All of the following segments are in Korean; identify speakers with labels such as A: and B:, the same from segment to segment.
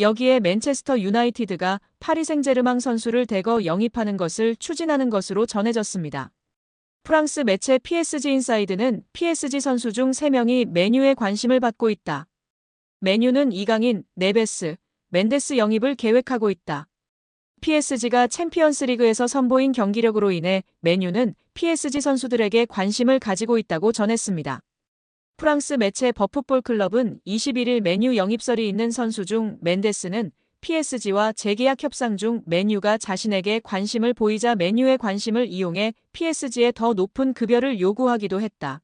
A: 여기에 맨체스터 유나이티드가 파리 생제르맹 선수를 대거 영입하는 것을 추진하는 것으로 전해졌습니다. 프랑스 매체 PSG 인사이드는 PSG 선수 중 3명이 메뉴에 관심을 받고 있다. 메뉴는 이강인, 네베스, 멘데스 영입을 계획하고 있다. PSG가 챔피언스 리그에서 선보인 경기력으로 인해 메뉴는 PSG 선수들에게 관심을 가지고 있다고 전했습니다. 프랑스 매체 버풋볼 클럽은 21일 메뉴 영입설이 있는 선수 중 멘데스는 PSG와 재계약 협상 중 메뉴가 자신에게 관심을 보이자 메뉴의 관심을 이용해 PSG에 더 높은 급여를 요구하기도 했다.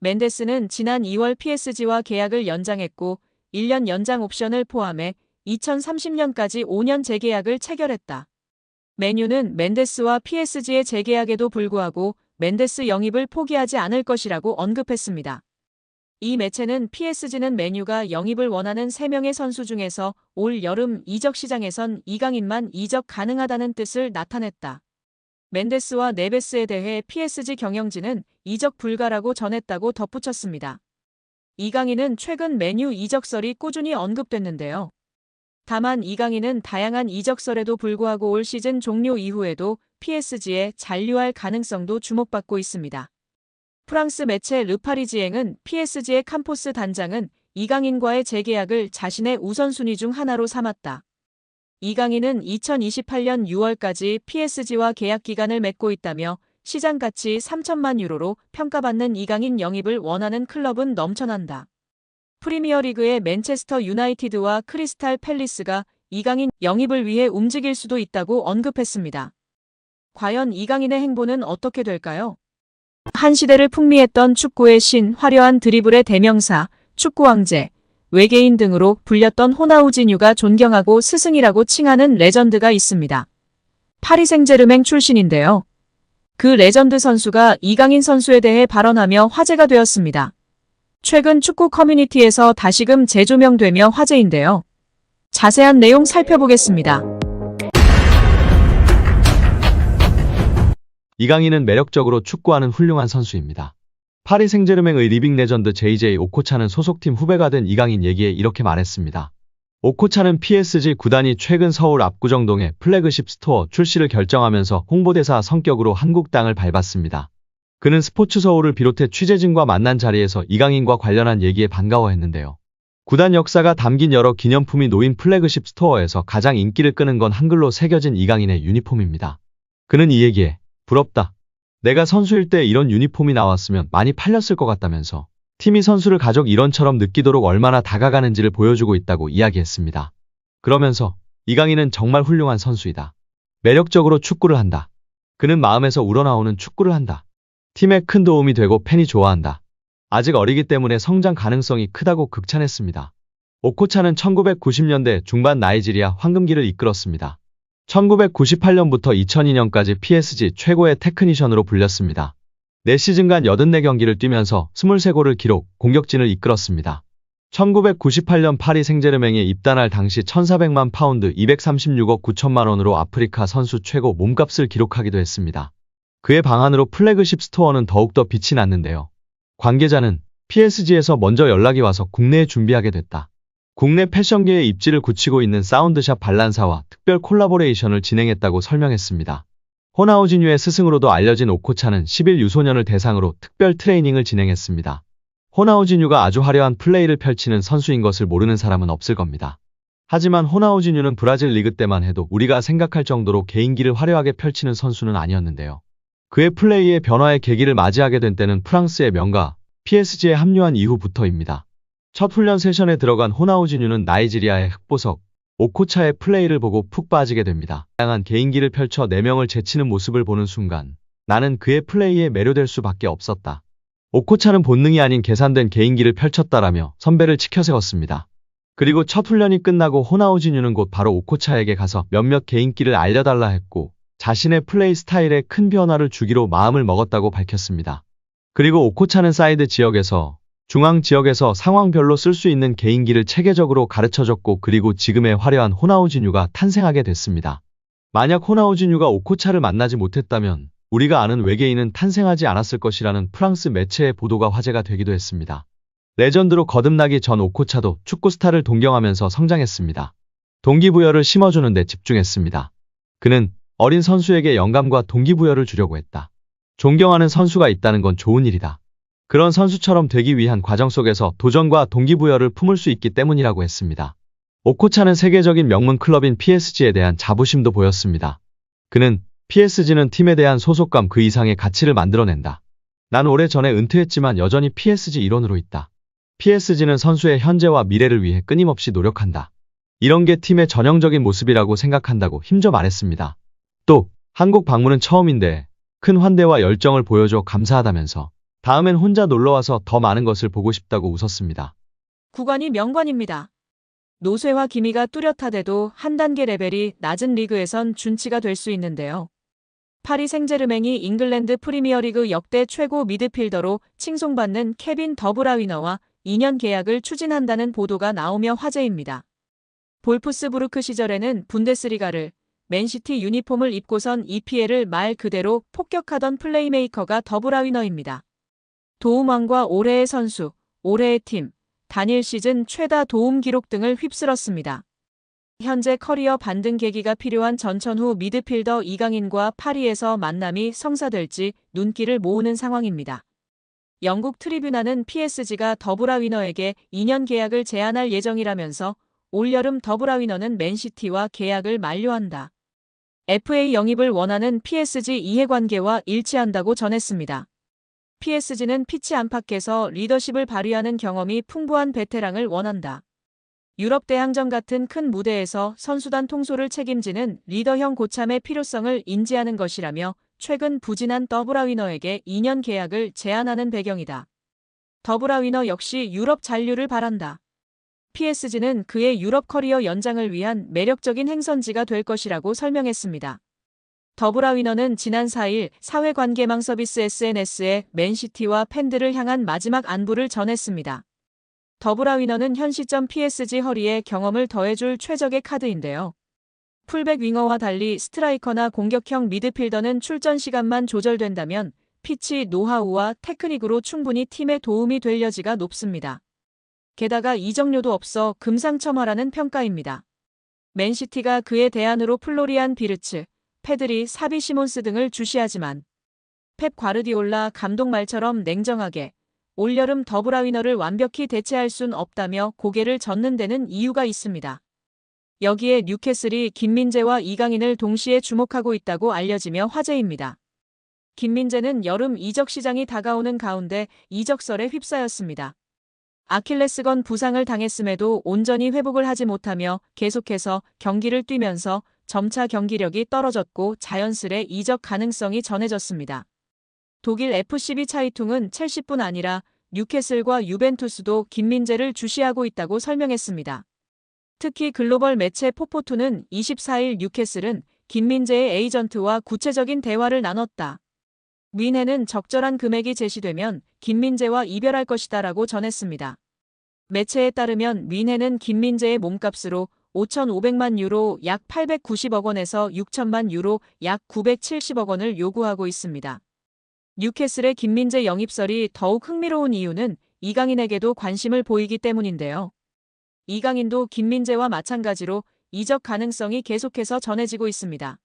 A: 멘데스는 지난 2월 PSG와 계약을 연장했고 1년 연장 옵션을 포함해 2030년까지 5년 재계약을 체결했다. 메뉴는 멘데스와 PSG의 재계약에도 불구하고 멘데스 영입을 포기하지 않을 것이라고 언급했습니다. 이 매체는 PSG는 메뉴가 영입을 원하는 3명의 선수 중에서 올 여름 이적 시장에선 이강인만 이적 가능하다는 뜻을 나타냈다. 멘데스와 네베스에 대해 PSG 경영진은 이적 불가라고 전했다고 덧붙였습니다. 이강인은 최근 메뉴 이적설이 꾸준히 언급됐는데요. 다만 이강인은 다양한 이적설에도 불구하고 올 시즌 종료 이후에도 PSG에 잔류할 가능성도 주목받고 있습니다. 프랑스 매체 르파리지앵은 PSG의 캄포스 단장은 이강인과의 재계약을 자신의 우선순위 중 하나로 삼았다. 이강인은 2028년 6월까지 PSG와 계약 기간을 맺고 있다며 시장 가치 3천만 유로로 평가받는 이강인 영입을 원하는 클럽은 넘쳐난다. 프리미어리그의 맨체스터 유나이티드와 크리스탈 팰리스가 이강인 영입을 위해 움직일 수도 있다고 언급했습니다. 과연 이강인의 행보는 어떻게 될까요? 한 시대를 풍미했던 축구의 신, 화려한 드리블의 대명사, 축구 왕제, 외계인 등으로 불렸던 호나우지뉴가 존경하고 스승이라고 칭하는 레전드가 있습니다. 파리 생제르맹 출신인데요. 그 레전드 선수가 이강인 선수에 대해 발언하며 화제가 되었습니다. 최근 축구 커뮤니티에서 다시금 재조명되며 화제인데요. 자세한 내용 살펴보겠습니다.
B: 이강인은 매력적으로 축구하는 훌륭한 선수입니다. 파리 생제르맹의 리빙 레전드 JJ 오코차는 소속팀 후배가 된 이강인 얘기에 이렇게 말했습니다. 오코차는 PSG 구단이 최근 서울 압구정동의 플래그십 스토어 출시를 결정하면서 홍보대사 성격으로 한국 땅을 밟았습니다. 그는 스포츠 서울을 비롯해 취재진과 만난 자리에서 이강인과 관련한 얘기에 반가워했는데요. 구단 역사가 담긴 여러 기념품이 놓인 플래그십 스토어에서 가장 인기를 끄는 건 한글로 새겨진 이강인의 유니폼입니다. 그는 이 얘기에 부럽다. 내가 선수일 때 이런 유니폼이 나왔으면 많이 팔렸을 것 같다면서 팀이 선수를 가족 일원처럼 느끼도록 얼마나 다가가는지를 보여주고 있다고 이야기했습니다. 그러면서 이강인은 정말 훌륭한 선수이다. 매력적으로 축구를 한다. 그는 마음에서 우러나오는 축구를 한다. 팀에 큰 도움이 되고 팬이 좋아한다. 아직 어리기 때문에 성장 가능성이 크다고 극찬했습니다. 오코차는 1990년대 중반 나이지리아 황금기를 이끌었습니다. 1998년부터 2002년까지 PSG 최고의 테크니션으로 불렸습니다. 4시즌간 84경기를 뛰면서 23골을 기록, 공격진을 이끌었습니다. 1998년 파리 생제르맹에 입단할 당시 1400만 파운드 236억 9천만 원으로 아프리카 선수 최고 몸값을 기록하기도 했습니다. 그의 방안으로 플래그십 스토어는 더욱더 빛이 났는데요. 관계자는 PSG에서 먼저 연락이 와서 국내에 준비하게 됐다. 국내 패션계의 입지를 굳히고 있는 사운드샵 발란사와 특별 콜라보레이션을 진행했다고 설명했습니다. 호나우지뉴의 스승으로도 알려진 오코차는 10일 유소년을 대상으로 특별 트레이닝을 진행했습니다. 호나우지뉴가 아주 화려한 플레이를 펼치는 선수인 것을 모르는 사람은 없을 겁니다. 하지만 호나우지뉴는 브라질 리그 때만 해도 우리가 생각할 정도로 개인기를 화려하게 펼치는 선수는 아니었는데요. 그의 플레이의 변화의 계기를 맞이하게 된 때는 프랑스의 명가 PSG에 합류한 이후부터입니다. 첫 훈련 세션에 들어간 호나우지뉴는 나이지리아의 흑보석 오코차의 플레이를 보고 푹 빠지게 됩니다. 다양한 개인기를 펼쳐 4명을 제치는 모습을 보는 순간 나는 그의 플레이에 매료될 수밖에 없었다. 오코차는 본능이 아닌 계산된 개인기를 펼쳤다라며 선배를 치켜세웠습니다. 그리고 첫 훈련이 끝나고 호나우지뉴는 곧 바로 오코차에게 가서 몇몇 개인기를 알려달라 했고 자신의 플레이 스타일에 큰 변화를 주기로 마음을 먹었다고 밝혔습니다. 그리고 오코차는 사이드 지역에서 중앙 지역에서 상황별로 쓸 수 있는 개인기를 체계적으로 가르쳐줬고 그리고 지금의 화려한 호나우지뉴가 탄생하게 됐습니다. 만약 호나우지뉴가 오코차를 만나지 못했다면 우리가 아는 외계인은 탄생하지 않았을 것이라는 프랑스 매체의 보도가 화제가 되기도 했습니다. 레전드로 거듭나기 전 오코차도 축구 스타를 동경하면서 성장했습니다. 동기부여를 심어주는 데 집중했습니다. 그는 어린 선수에게 영감과 동기부여를 주려고 했다. 존경하는 선수가 있다는 건 좋은 일이다. 그런 선수처럼 되기 위한 과정 속에서 도전과 동기부여를 품을 수 있기 때문이라고 했습니다. 오코차는 세계적인 명문 클럽인 PSG에 대한 자부심도 보였습니다. 그는 PSG는 팀에 대한 소속감 그 이상의 가치를 만들어낸다. 난 오래전에 은퇴했지만 여전히 PSG 일원으로 있다. PSG는 선수의 현재와 미래를 위해 끊임없이 노력한다. 이런 게 팀의 전형적인 모습이라고 생각한다고 힘줘 말했습니다. 또 한국 방문은 처음인데 큰 환대와 열정을 보여줘 감사하다면서 다음엔 혼자 놀러와서 더 많은 것을 보고 싶다고 웃었습니다.
A: 구관이 명관입니다. 노쇠와 기미가 뚜렷하대도 한 단계 레벨이 낮은 리그에선 준치가 될 수 있는데요. 파리 생제르맹이 잉글랜드 프리미어리그 역대 최고 미드필더로 칭송받는 케빈 더브라위너와 2년 계약을 추진한다는 보도가 나오며 화제입니다. 볼프스부르크 시절에는 분데스리가를 맨시티 유니폼을 입고선 EPL을 말 그대로 폭격하던 플레이메이커가 더브라위너입니다. 도움왕과 올해의 선수, 올해의 팀, 단일 시즌 최다 도움 기록 등을 휩쓸었습니다. 현재 커리어 반등 계기가 필요한 전천후 미드필더 이강인과 파리에서 만남이 성사될지 눈길을 모으는 상황입니다. 영국 트리뷰나는 PSG가 더브라위너에게 2년 계약을 제안할 예정이라면서 올여름 더브라위너는 맨시티와 계약을 만료한다. FA 영입을 원하는 PSG 이해관계와 일치한다고 전했습니다. PSG는 피치 안팎에서 리더십을 발휘하는 경험이 풍부한 베테랑을 원한다. 유럽 대항전 같은 큰 무대에서 선수단 통솔을 책임지는 리더형 고참의 필요성을 인지하는 것이라며 최근 부진한 더브라위너에게 2년 계약을 제안하는 배경이다. 더브라위너 역시 유럽 잔류를 바란다. PSG는 그의 유럽 커리어 연장을 위한 매력적인 행선지가 될 것이라고 설명했습니다. 더브라위너는 지난 4일 사회관계망 서비스 SNS에 맨시티와 팬들을 향한 마지막 안부를 전했습니다. 더브라위너는 현 시점 PSG 허리에 경험을 더해줄 최적의 카드인데요. 풀백 윙어와 달리 스트라이커나 공격형 미드필더는 출전 시간만 조절된다면 피치 노하우와 테크닉으로 충분히 팀에 도움이 될 여지가 높습니다. 게다가 이적료도 없어 금상첨화라는 평가입니다. 맨시티가 그에 대안으로 플로리안 비르츠, 페드리, 사비 시몬스 등을 주시하지만 펩 과르디올라 감독 말처럼 냉정하게 올여름 더브라위너를 완벽히 대체할 순 없다며 고개를 젓는 데는 이유가 있습니다. 여기에 뉴캐슬이 김민재와 이강인을 동시에 주목하고 있다고 알려지며 화제입니다. 김민재는 여름 이적 시장이 다가오는 가운데 이적설에 휩싸였습니다. 아킬레스건 부상을 당했음에도 온전히 회복을 하지 못하며 계속해서 경기를 뛰면서 점차 경기력이 떨어졌고 자연스레 이적 가능성이 전해졌습니다. 독일 FCB 차이퉁은 첼시뿐 아니라 뉴캐슬과 유벤투스도 김민재를 주시하고 있다고 설명했습니다. 특히 글로벌 매체 포포투는 24일 뉴캐슬은 김민재의 에이전트와 구체적인 대화를 나눴다. 윈해는 적절한 금액이 제시되면 김민재와 이별할 것이다 라고 전했습니다. 매체에 따르면 윈해는 김민재의 몸값으로 5,500만 유로 약 890억 원에서 6천만 유로 약 970억 원을 요구하고 있습니다. 뉴캐슬의 김민재 영입설이 더욱 흥미로운 이유는 이강인에게도 관심을 보이기 때문인데요. 이강인도 김민재와 마찬가지로 이적 가능성이 계속해서 전해지고 있습니다.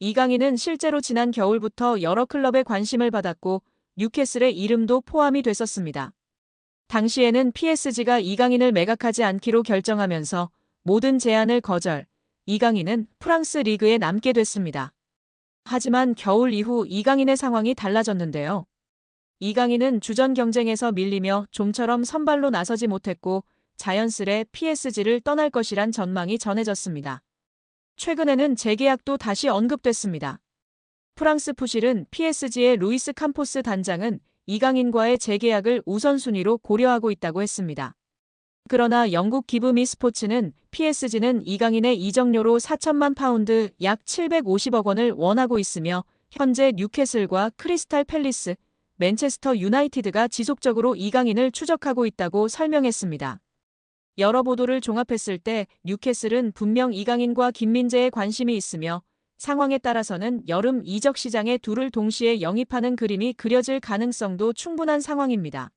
A: 이강인은 실제로 지난 겨울부터 여러 클럽에 관심을 받았고 뉴캐슬의 이름도 포함이 됐었습니다. 당시에는 PSG가 이강인을 매각하지 않기로 결정하면서 모든 제안을 거절, 이강인은 프랑스 리그에 남게 됐습니다. 하지만 겨울 이후 이강인의 상황이 달라졌는데요. 이강인은 주전 경쟁에서 밀리며 좀처럼 선발로 나서지 못했고 자연스레 PSG를 떠날 것이란 전망이 전해졌습니다. 최근에는 재계약도 다시 언급됐습니다. 프랑스 푸실은 PSG의 루이스 캄포스 단장은 이강인과의 재계약을 우선순위로 고려하고 있다고 했습니다. 그러나 영국 기브미 스포츠는 PSG는 이강인의 이적료로 4천만 파운드 약 750억 원을 원하고 있으며 현재 뉴캐슬과 크리스탈 팰리스, 맨체스터 유나이티드가 지속적으로 이강인을 추적하고 있다고 설명했습니다. 여러 보도를 종합했을 때 뉴캐슬은 분명 이강인과 김민재에 관심이 있으며 상황에 따라서는 여름 이적 시장에 둘을 동시에 영입하는 그림이 그려질 가능성도 충분한 상황입니다.